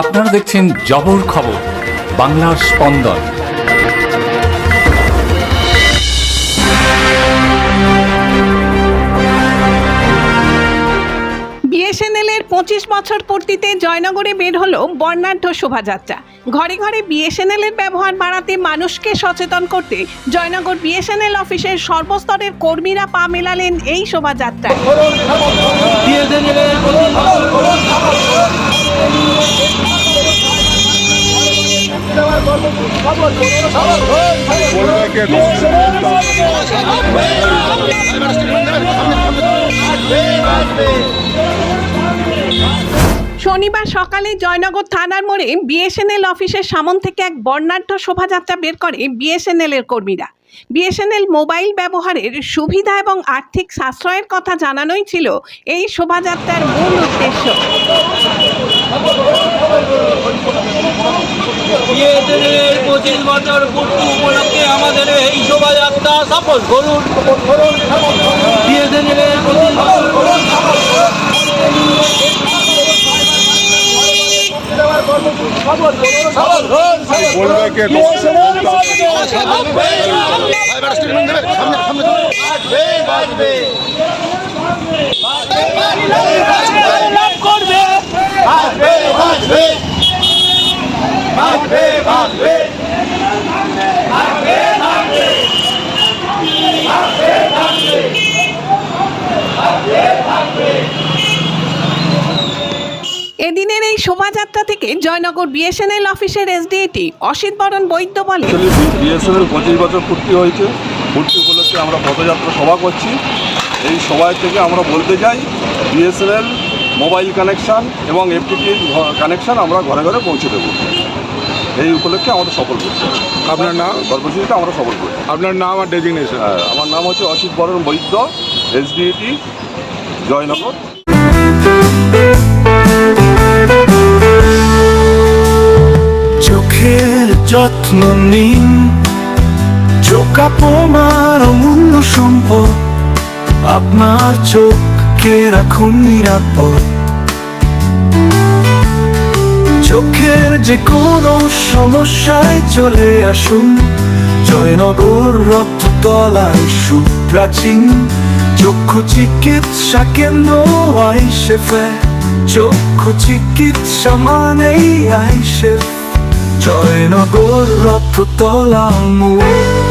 আপনারা দেখছেন জবর খবর বাংলার স্পন্দন। বিএসএনএল এর পঁচিশ বছর পূর্তিতে জয়নগরে বের হলো বর্ণাঢ্য শোভাযাত্রা। ঘরে ঘরে বিএসএনএল এর ব্যবহার বাড়াতে মানুষকে সচেতন করতে জয়নগর বিএসএনএল অফিসের সর্বস্তরের কর্মীরা পা মেলালেন এই শোভাযাত্রায়। শনিবার সকালে জয়নগর থানার মোড়ে বিএসএনএল অফিসের সামন থেকে এক বর্ণাঢ্য শোভাযাত্রা বের করে বিএসএনএল এর কর্মীরা। বিএসএনএল মোবাইল ব্যবহারের সুবিধা এবং আর্থিক সাশ্রয়ের কথা জানানোই ছিল এই শোভাযাত্রার মূল উদ্দেশ্য বিয়েদের পঁচিশ বছর পূর্তি উপলক্ষে আমাদের এই শোভাযাত্রা সফল করুন বলবে কে এদিনের এই শোভাযাত্রা থেকে জয়নগর বিএসএনএল অফিসের এসডিএটি অসিত বরণ বৈদ্য বলে বিএসএনএল পঁচিশ বছর পূর্তি হয়েছে। পূর্তি উপলক্ষে আমরা পদযাত্রা সভা করছি। এই সভায় থেকে আমরা বলতে চাই বিএসএনএল মোবাইল কানেকশান এবং এফটিটির কানেকশান আমরা ঘরে ঘরে পৌঁছে দেবো। এই উপলক্ষে আমাদের সফল করছি। আপনার নাম? কর্মসূচিটা আমরা সফল করছি। আপনার নাম আর ডেজিগনেশন হ্যাঁ, আমার নাম হচ্ছে অসিত বরণ বৈদ্য এসডিএটি জয়নগর। যত্ন নিন। চোখ আপনার অমূল্য সম্পদ। আপনার চোখকে রাখুন নিরাপদ। চোখের যে কোনো সমস্যায় চলে আসুন। জয়নগর রক্ততলায় সুপ্রাচীন। চক্ষু চিকিৎসা কেন্দ্র আইসেফে চক্ষু চিকিৎসা মানেই আইসেফ। জয়নগর রক্ততলা মোড়